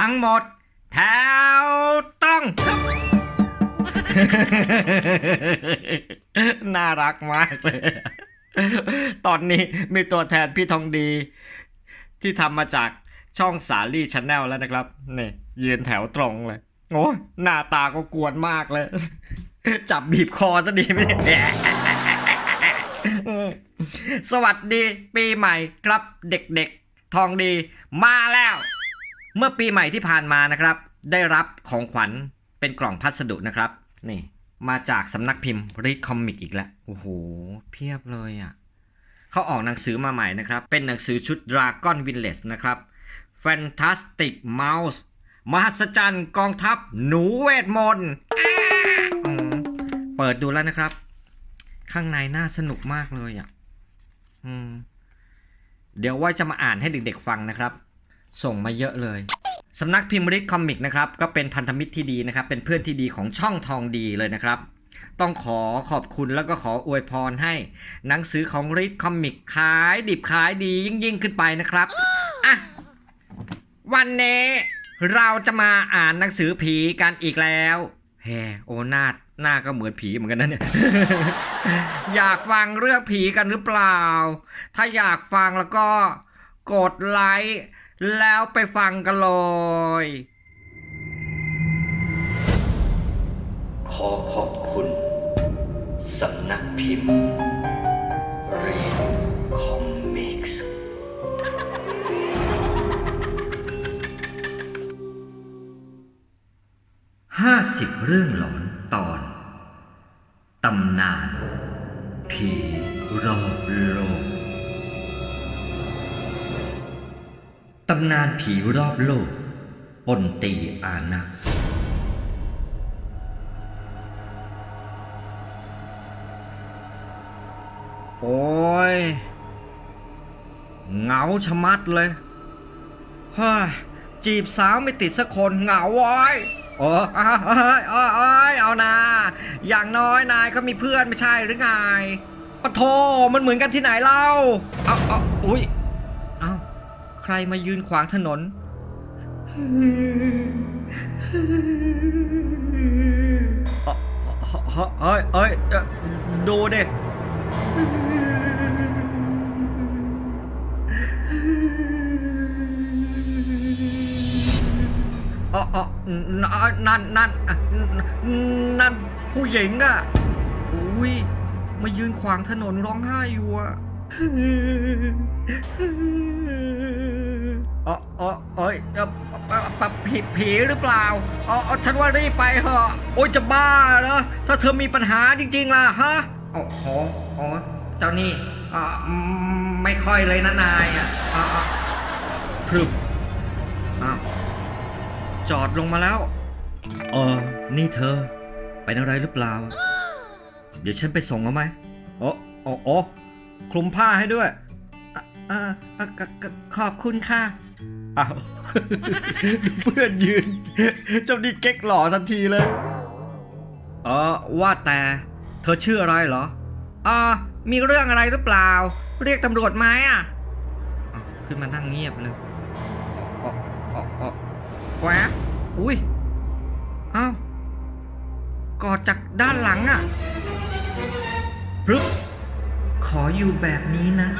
ทั้งหมด แถวต้อง น่ารักมากเลย ตอนนี้มีตัวแทนพี่ทองดี ที่ทำมาจากช่องสาลี่ชาแนลแล้วนะครับนี่ยืนแถวตรงเลย โอ้หน้าตาก็กวนมากเลย จับบีบคอซะดีไหมสวัสดีปีใหม่ครับเด็กๆ ทองดีมาแล้ว เมื่อปีใหม่ที่ผ่านมานะครับ ได้รับของขวัญเป็นกล่องพัสดุนะครับ นี่มาจากสำนักพิมพ์รีดคอมิกอีกแล้วโอ้โห เพียบเลยอะเขาออกหนังสือมาใหม่นะครับ เป็นหนังสือชุด Dragon Village นะครับ Fantastic Mouse มหัศจรรย์กองทัพ หนูเวทมนต์อ้าอืมเปิดดูแล้วนะครับ ข้างในน่าสนุกมากเลยอะเดี๋ยวว่าจะมาอ่านให้เด็กๆฟังนะครับ ส่งมาเยอะเลยสำนักพิมพ์ริดคอมิกนะครับก็เป็นพันธมิตรที่ดีนะครับ เป็นเพื่อนที่ดีของช่องทองดีเลยนะครับ ต้องขอขอบคุณแล้วก็ขออวยพรให้ หนังสือของริดคอมิกขายดิบขายดียิ่งยิ่งขึ้นไปนะครับอะวันนี้เราจะมาอ่านหนังสือผีกันอีกแล้วแฮโอน้าหน้าก็เหมือนผีเหมือนกันนะเนี่ย อยากฟังเรื่องผีกันหรือเปล่า ถ้าอยากฟังแล้วก็กดไลค์ แล้วไปฟังกันเลย ขอขอบคุณ สำนักพิมพ์รีคอมิกส์ห้าสิบเรื่องหลอนตอน ตำนาน ผีรอบโลก ตำนานผีรอบโลกปนตีอานัก โอ้ย เหงาชะมัดเลยเฮ้ยจีบสาวไม่ติดสักคนเหงาว้อยโอ้เอ้ยเอ้ยเอ้ยเอานา อย่างน้อยนายก็มีเพื่อนไม่ใช่หรือไงปะโทมันเหมือนกันที่ไหนเล่าเอาเอาอุ้ยเอาใค รมายืนขวางถนน เอ้ยเอ้ยเอ้ยดูดิอ๋ออ๋อนั่นนั่นนั่นผู้หญิงอะอุ้ยมายืนขวางถนนร้องไห้อยู่อะ อ๋ออ๋อเอ้ยปะปะผีผีหรือเปล่าอ๋ออ๋อฉันว่ารีบไปเถอะ โอ้ยจะบ้าเหรอ ถ้าเธอมีปัญหาจริง ๆ ล่ะฮะโอ้โหโอ้เจ้านี่อ่าไม่ค่อยเลยนะนายอะอ่าอ่าพรึบอ้าวจอดลงมาแล้ว เออ นี่เธอ เป็นอะไรหรือเปล่า เดี๋ยวฉันไปส่งเอาไหมอ้โอ้โอ้ คลุมผ้าให้ด้วยอะอะอะกกขอบคุณค่ะอ้าวดูเพื่อนยืน เจ้านี่เก๊กหล่อทันทีเลยเออว่าแต่ เธอชื่ออะไรเหรออ่ามีเรื่องอะไรหรือเปล่า เรียกตำรวจไหมอะอ้าวขึ้นมานั่งเงียบเลยอ๋ออ๋ออ๋อแฟบอุ้ยเอ้ากอดจากด้านหลังอะ่ะพรึบ ขออยู่แบบนี้นะ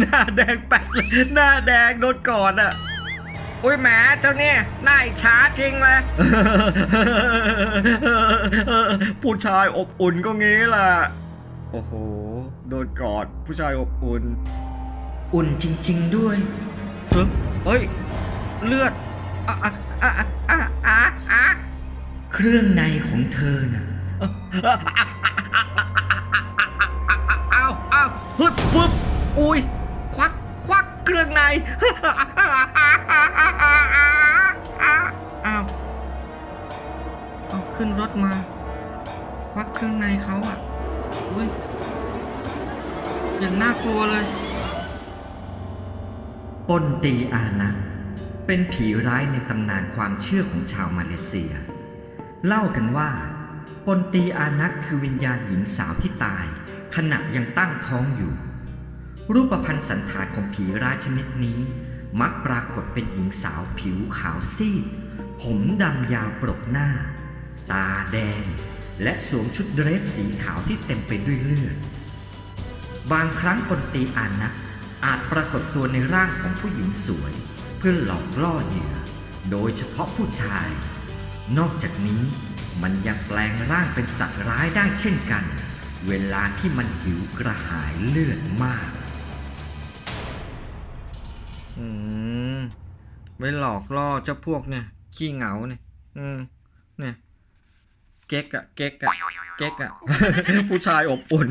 หน้าแดงแป๊บหน้าแดงโดนก่อนอะอุ้ยแหมเจ้าเนี่ยน่าอิจาจริงเลยผู้ชายอบอุ่นก็งี้ล่ะ โอ้โห โดนกอดผู้ชายอบอุ่น อุ่นจริง ๆด้วยเฮ้ย เลือด เครื่องในของเธอน่ะอ้าวอ้าฮึดฟึบอุ้ย ควัก ควักเครื่องในเอาเอาขึ้นรถมา ควักเครื่องในเขาอะ อุ้ย อย่างน่ากลัวเลยปนตีอานักเป็นผีร้ายในตำนานความเชื่อของชาวมาเลเซีย เล่ากันว่าปนตีอานักคือวิญญาณหญิงสาวที่ตาย ขณะยังตั้งท้องอยู่ รูปพันธ์สันฐานของผีร้ายชนิดนี้ มักปรากฏเป็นหญิงสาวผิวขาวซีด ผมดำยาวปรกหน้า ตาแดง และสวมชุดเดรสสีขาวที่เต็มไปด้วยเลือด บางครั้งคนตีอานักอาจปรากฏตัวในร่างของผู้หญิงสวย เพื่อหลอกล่อเหยื่อ โดยเฉพาะผู้ชาย นอกจากนี้มันยังแปลงร่างเป็นสัตว์ร้ายได้เช่นกัน เวลาที่มันหิวกระหายเลือดมาก อืมไว้หลอกล่อเจ้าพวกเนี่ยขี้เหงาเนี่ย อืม เนี่ยเก๊กอะเก๊กอะเก๊กอะผู้ชายอบอุ่น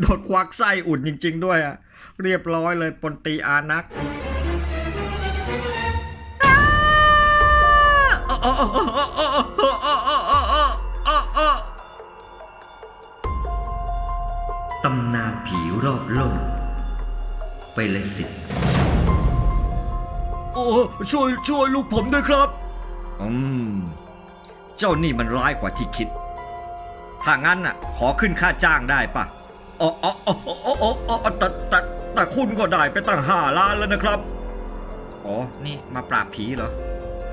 โดนควักไส้อุ่นจริง ๆ ด้วยอะเรียบร้อยเลยปนตีอานัก ตำนานผีรอบโลก ไปเลยสิ โอ้ ช่วย ช่วยลูกผมด้วยครับ อืม เจ้านี่มันร้ายกว่าที่คิด ถ้างั้นน่ะ ขอขึ้นค่าจ้างได้ปะอ๋ออ๋ออ๋ออ๋อแต่แต่แต่คุณก็ได้ไปตั้งห้าล้านแล้วนะครับ อ๋อ นี่มาปราบผีเหรอ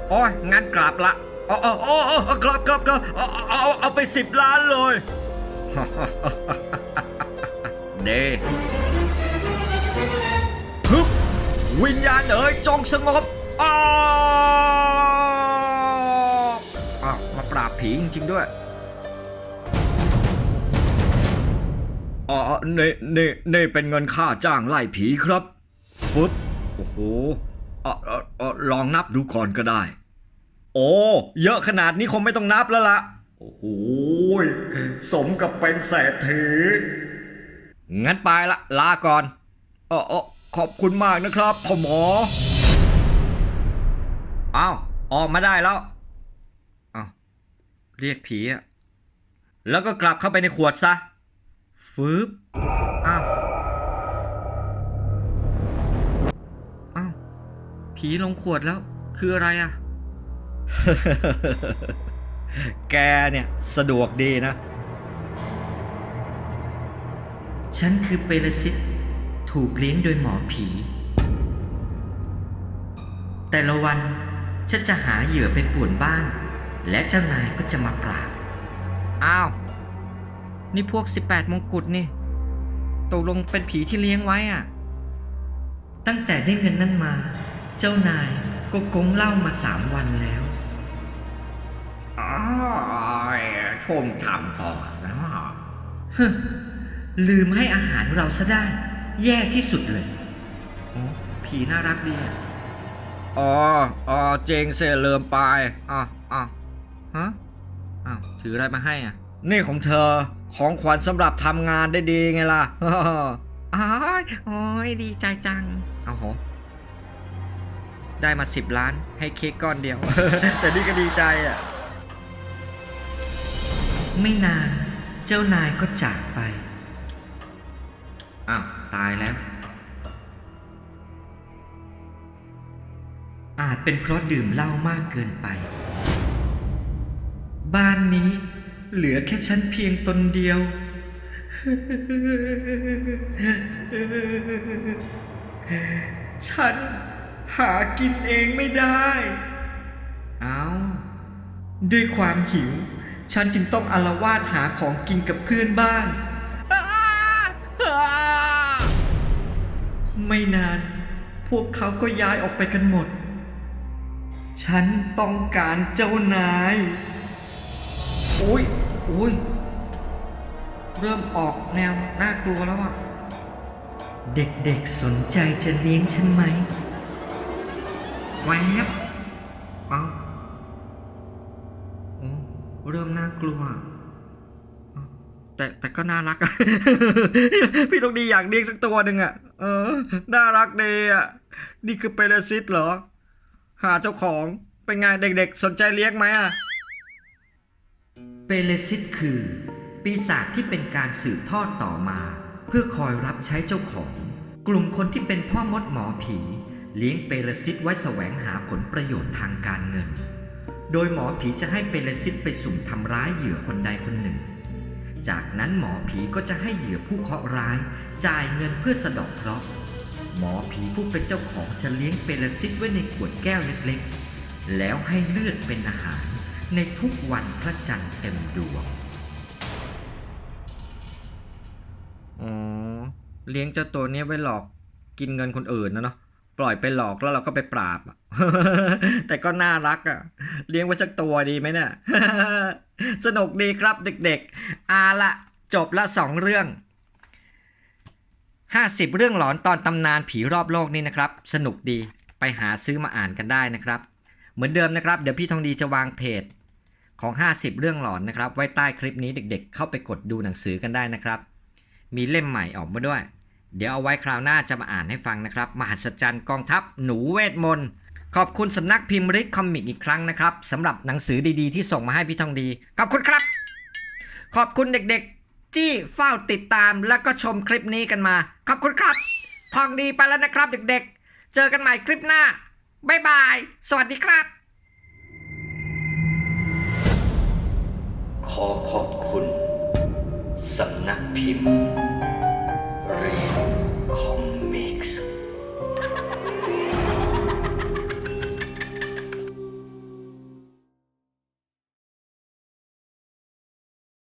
โอ๋องั้นกราบละอ๋ออ๋ออ๋ออ๋อครับครับครับเอาเอาเอาไปสิบล้านเลยเดฮึบวิญญาณเอ๋ยจงสงบอาวอ้าวมาปราบผีจริงๆด้วยอ๋อเน่เน่เน่เป็นเงินค่าจ้างไล่ผีครับ ฟึบโอ้โห อะอะอะลองนับดูก่อนก็ได้ โอ้เยอะขนาดนี้คงไม่ต้องนับแล้วล่ะโอ้โหสมกับเป็นเศรษฐีงั้นไปละลาก่อนเออออขอบคุณมากนะครับพ่อหมออ้าวออกมาได้แล้วอ้าวเรียกผีอะแล้วก็กลับเข้าไปในขวดซะฟืบ ผีลงขวดแล้วคืออะไรอะแกเนี่ยสะดวกดีนะ ฉันคือเปรสิตถูกเลี้ยงโดยหมอผี แต่ละวันฉันจะหาเหยื่อไปป่วนบ้าน และเจ้านายก็จะมาปราบ อ้าว นี่พวก 18 มงกุฎนี่ตกลงเป็นผีที่เลี้ยงไว้อะตั้งแต่ได้เงินนั่นมา เจ้านายก็กงเหล้ามาสามวันแล้วอ้ายชมทำต่อนะลืมให้อาหารเราซะได้ แย่ที่สุดเลยโอ้ผีน่ารักดีอะอ๋ออ๋อเจงเซเลิมไปอะอะฮะอ้าวถืออะไรมาให้อะ นี่ของเธอของขวัญสำหรับทำงานได้ดีไงล่ะอ้ายโอ้ยดีใจจัง เอาโห ได้มาสิบล้านให้เค้กก้อนเดียว แต่นี่ก็ดีใจอะ ไม่นานเจ้านายก็จากไป อ้าว ตายแล้ว อาจเป็นเพราะดื่มเหล้ามากเกินไป บ้านนี้เหลือแค่ฉันเพียงตนเดียว ฉัน หากินเองไม่ได้ เอาด้วยความหิว ฉันจึงต้องอารวาสหาของกินกับเพื่อนบ้าน ไม่นาน พวกเขาก็ย้ายออกไปกันหมด ฉันต้องการเจ้านาย โอ้ยโอ้ยเริ่มออกแนวน่ากลัวแล้วอะเด็กๆสนใจจะเลี้ยงฉันไหม แวบเอาโอ้เริ่มน่ากลัว แต่แต่ก็น่ารักอะพี่ต้องดีอยากเลี้ยงสักตัวหนึ่งอะเออ น่ารักดีอะนี่คือเปรซิตเหรอ หาเจ้าของ เป็นไงเด็กๆ สนใจเลี้ยงไหมอะเปเลซิตคือ ปีศาจที่เป็นการสืบทอดต่อมา เพื่อคอยรับใช้เจ้าของ กลุ่มคนที่เป็นพ่อมดหมอผี เลี้ยงเปเลซิตไว้แสวงหาผลประโยชน์ทางการเงิน โดยหมอผีจะให้เปเลซิตไปสุ่มทำร้ายเหยื่อคนใดคนหนึ่ง จากนั้นหมอผีก็จะให้เหยื่อผู้เคราะห์ร้าย จ่ายเงินเพื่อสะดอกเคราะห์ หมอผีผู้เป็นเจ้าของจะเลี้ยงเปรสิตไว้ในขวดแก้วเล็กๆ แล้วให้เลือดเป็นอาหารในทุกวันพระจันทร์เต็มดวงอ๋อเลี้ยงเจ้าตัวนี้ไว้หลอกกินเงินคนอื่นนะเนาะ ปล่อยไปหลอกแล้วเราก็ไปปราบแต่ก็น่ารักอะ เลี้ยงไว้สักตัวดีไหมเนี่ย สนุกดีครับเด็กๆอาละจบละสองเรื่อง 50 เรื่องหลอนตอนตำนานผีรอบโลกนี่นะครับ สนุกดีไปหาซื้อมาอ่านกันได้นะครับ เหมือนเดิมนะครับ เดี๋ยวพี่ทองดีจะวางเพจของ 50 เรื่องหลอนนะครับ ไว้ใต้คลิปนี้เด็กๆ เข้าไปกดดูหนังสือกันได้นะครับ มีเล่มใหม่ออกมาด้วย เดี๋ยวเอาไว้คราวหน้าจะมาอ่านให้ฟังนะครับ มหัศจรรย์กองทัพหนูเวทมนต์ขอบคุณสำนักพิมพ์ริทคอมิกอีกครั้งนะครับสำหรับหนังสือดีๆ ที่ส่งมาให้พี่ทองดี ขอบคุณครับ ขอบคุณเด็กๆ ที่เฝ้าติดตามแล้วก็ชมคลิปนี้กันมา ขอบคุณครับ ทองดีไปแล้วนะครับเด็กๆ เจอกันใหม่คลิปหน้าบ๊ายบาย สวัสดีครับ ขอขอบคุณสำนักพิมพ์รี com.